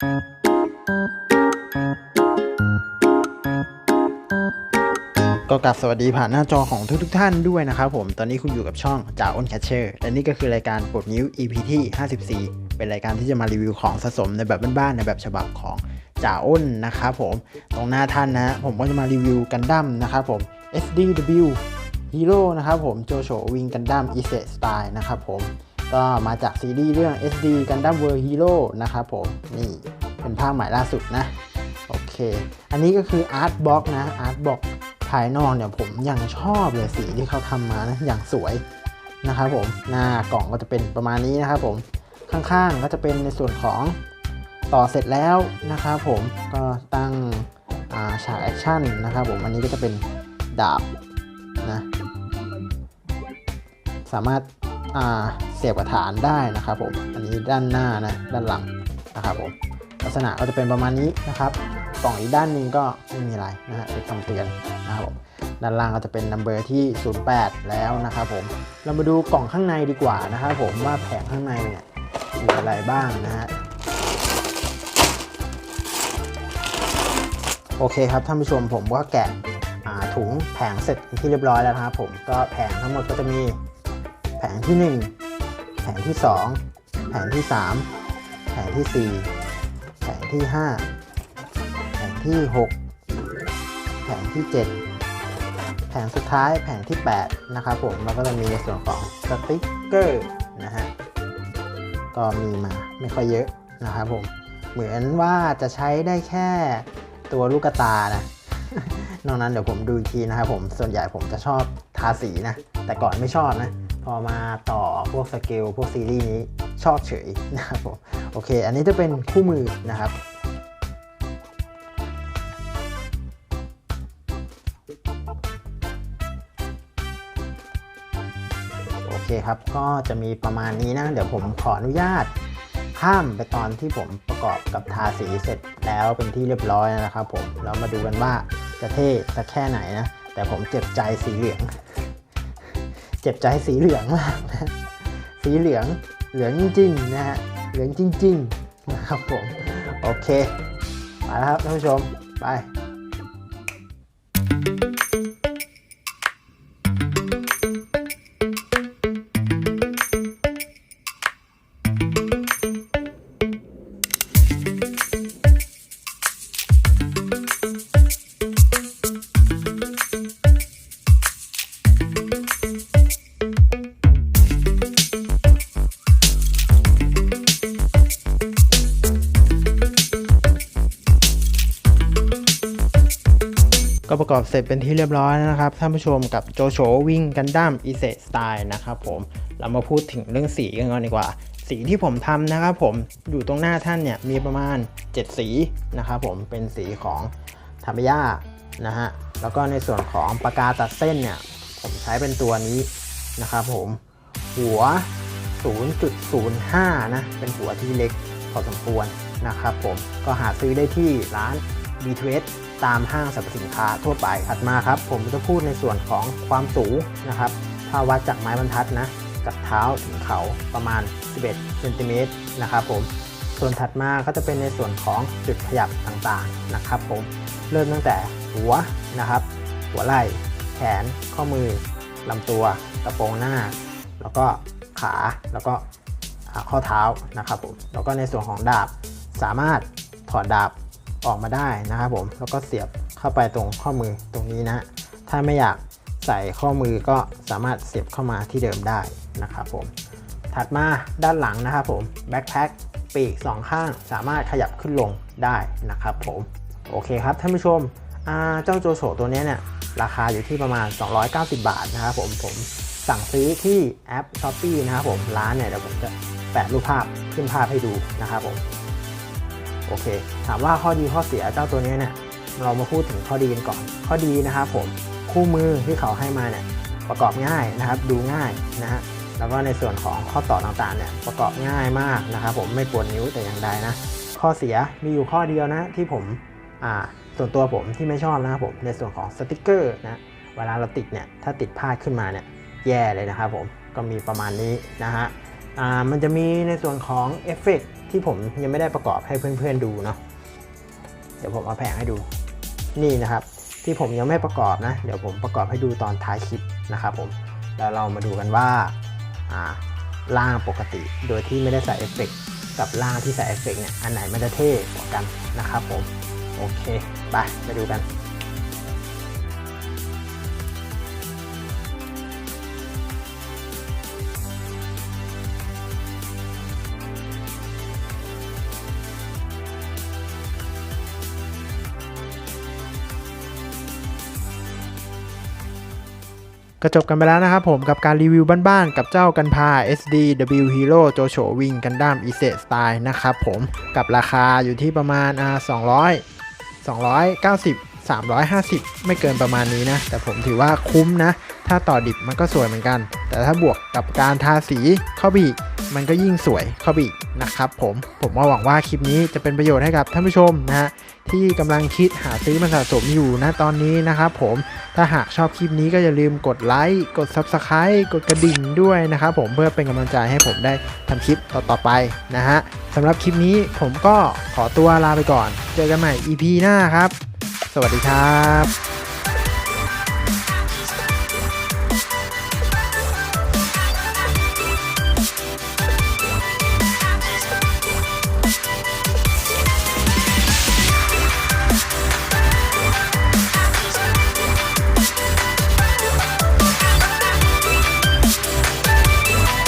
ก็กลับสวัสดีผ่านหน้าจอของทุกทท่านด้วยนะครับผม ตอนนี้คุณอยู่กับช่องจ่าอ้นแคชเชอร์ และนี่ก็คือรายการปลดนิ้ว EP ที่ 54 เป็นรายการที่จะมารีวิวของสะสมในแบบบ้านๆ ในแบบฉบับของจ่าอ้นนะครับผม ตรงหน้าท่านนะผมก็จะมารีวิวกันดั้มนะครับผม SDW Hero นะครับผมโจโฉวิงกันดั้ม e s e Style นะครับผม ก็มาจากซีรีส์เรื่อง SD Gundam World Hero นะครับผม นี่เป็นภาคใหม่ล่าสุดนะ โอเค อันนี้ก็คืออาร์ตบ็อกนะอาร์ตบ็อกภายนอกเนี่ยผมยังชอบเลยสีที่เขาทำมานะ อย่างสวยนะครับผม หน้ากล่องก็จะเป็นประมาณนี้นะครับผม ข้างๆก็จะเป็นในส่วนของต่อเสร็จแล้วนะครับผม ก็ตั้งฉากแอคชั่นนะครับผม อันนี้ก็จะเป็นดาบนะ สามารถ เสียบกับฐานได้นะครับผมอันนี้ด้านหน้านะด้านหลังนะครับผมลักษณะก็จะเป็นประมาณนี้นะครับกล่องอีกด้านหนึ่งก็ไม่มีอะไรนะฮะเป็นคำเตือนนะครับผมด้านล่างก็จะเป็นนัมเบอร์ที่ 08 แล้วนะครับผมเรามาดูกล่องข้างในดีกว่านะครับผมว่าแผงข้างในเนี่ยมีอะไรบ้างนะฮะโอเคครับท่านผู้ชมผมก็แกะถุงแผงเสร็จที่เรียบร้อยแล้วนะครับผมก็แผงทั้งหมดก็จะมี แผงที่ 1 แผงที่ 2 แผงที่ 3 แผงที่ 4 แผงที่ 5 แผงที่ 6 แผงที่ 7 แผงสุดท้ายแผงที่ 8 นะครับผมแล้วก็จะมีในส่วนของสติ๊กเกอร์นะฮะก็มีมาไม่ค่อยเยอะนะครับผมเหมือนว่าจะใช้ได้แค่ตัวลูกตานะนอกนั้นเดี๋ยวผมดูอีกทีนะครับผมส่วนใหญ่ผมจะชอบทาสีนะ แต่ก่อนไม่ชอบนะ พอมาต่อพวกสเกลพวกซีรีส์นี้ชอบเฉยนะครับผมโอเค อันนี้จะเป็นคู่มือนะครับโอเคครับ ก็จะมีประมาณนี้นะ เดี๋ยวผมขออนุญาตข้ามไปตอนที่ผมประกอบกับทาสีเสร็จแล้วเป็นที่เรียบร้อยนะครับผม เรามาดูกันว่าจะเท่สักแค่ไหนนะ แต่ผมเจ็บใจสีเหลือง เจ็บใจสีเหลืองมากนะสีเหลืองเหลืองจริงๆนะฮะเหลืองจริงๆนะครับผมโอเคมาแล้วครับท่านผู้ชมไป ประกอบเสร็จเป็นที่เรียบร้อยนะครับท่านผู้ชมกับโจโฉวิ่งกันดั้มอีเซสไตล์นะครับผมเรามาพูดถึงเรื่องสีกันก่อนดีกว่า สีที่ผมทำนะครับผมอยู่ตรงหน้าท่านเนี่ยมีประมาณ 7 สีนะครับผมเป็นสีของธรรมย่านะฮะแล้วก็ในส่วนของปากกาตัดเส้นเนี่ยผมใช้เป็นตัวนี้นะครับผมหัว 0.05 นะ เป็นหัวที่เล็กพอสมควรนะครับผมก็หาซื้อได้ที่ร้าน B2S ตามห้างสรรพสินค้าทั่วไป ถัดมาครับ ผมจะพูดในส่วนของความสูงนะครับ ถ้าวัดจากไม้บรรทัดนะ กับเท้าถึงเขาประมาณ 11เซนติเมตรนะครับผม ส่วนถัดมาก็จะเป็นในส่วนของจุดขยับต่างๆนะครับผม เริ่มตั้งแต่หัวนะครับ หัวไหล่ แขน ข้อมือลำตัว กระโปรงหน้า แล้วก็ขา แล้วก็ข้อเท้านะครับผม แล้วก็ในส่วนของดาบสามารถถอดดาบ ออกมาได้นะครับผมแล้วก็เสียบเข้าไปตรงข้อมือตรงนี้นะ ถ้าไม่อยากใส่ข้อมือก็สามารถเสียบเข้ามาที่เดิมได้นะครับผมถัดมาด้านหลังนะครับผมแบ็คแพ็คปีกสองข้างสามารถขยับขึ้นลงได้นะครับผมโอเคครับท่านผู้ชมเจ้าโจโฉตัวนี้เนี่ยราคาอยู่ที่ประมาณ 290 บาทนะครับผมผมสั่งซื้อที่แอป s h อ p e e นะครับผมร้านเนี่ยเดี๋ยวผมจะแปะรูปภาพขึ้นภาพให้ดูนะครับผม โอเค ถามว่าข้อดีข้อเสียเจ้าตัวนี้เนี่ยเรามาพูดถึงข้อดีกันก่อน ข้อดีนะครับผมคู่มือที่เขาให้มาเนี่ยประกอบง่ายนะครับดูง่ายนะฮะแล้วก็ในส่วนของข้อต่อต่างๆเนี่ยประกอบง่ายมากนะครับผมไม่ปวดนิ้วแต่อย่างใดนะ ข้อเสียมีอยู่ข้อเดียวนะที่ผมอ่าส่วนตัวผมที่ไม่ชอบนะครับผมในส่วนของสติกเกอร์นะเวลาเราติดเนี่ยถ้าติดพลาดขึ้นมาเนี่ยแย่เลยนะครับผมก็มีประมาณนี้นะฮะอ่ามันจะมีในส่วนของเอฟเฟกต์ ที่ผมยังไม่ได้ประกอบให้เพื่อนๆดูเนาะเดี๋ยวผมเอาแผงให้ดูนี่นะครับ ที่ผมยังไม่ประกอบนะ เดี๋ยวผมประกอบให้ดูตอนท้ายคลิปนะครับผมแล้วเรามาดูกันว่าอ่าล่างปกติโดยที่ไม่ได้ใส่เอฟเฟกต์กับล่างที่ใส่เอฟเฟกต์เนี่ยอันไหนมันจะเท่กว่ากันนะครับผมโอเคไปไปดูกัน ก็จบกันไปแล้วนะครับผมกับการรีวิวบ้านๆกับเจ้ากันพา SD W Hero Jojo Wing Gundam i s e Style นะครับผมกับราคาอยู่ที่ประมาณอ่า200 290 350 ไม่เกินประมาณนี้นะ แต่ผมถือว่าคุ้มนะ ถ้าต่อดิบมันก็สวยเหมือนกัน แต่ถ้าบวกกับการทาสีเข้าไปอีก มันก็ยิ่งสวยเข้าไปอีกนะครับผมผมว่าหวังว่าคลิปนี้จะเป็นประโยชน์ให้กับท่านผู้ชมนะฮะที่กำลังคิดหาซื้อมาสะสมอยู่นะตอนนี้นะครับผมถ้าหากชอบคลิปนี้ก็อย่าลืมกดไลค์กด Subscribe กดกระดิ่งด้วยนะครับผมเพื่อเป็นกำลังใจให้ผมได้ทำคลิปต่อๆไปนะฮะสำหรับคลิปนี้ผมก็ขอตัวลาไปก่อน เจอกันใหม่ EP หน้าครับ สวัสดีครับ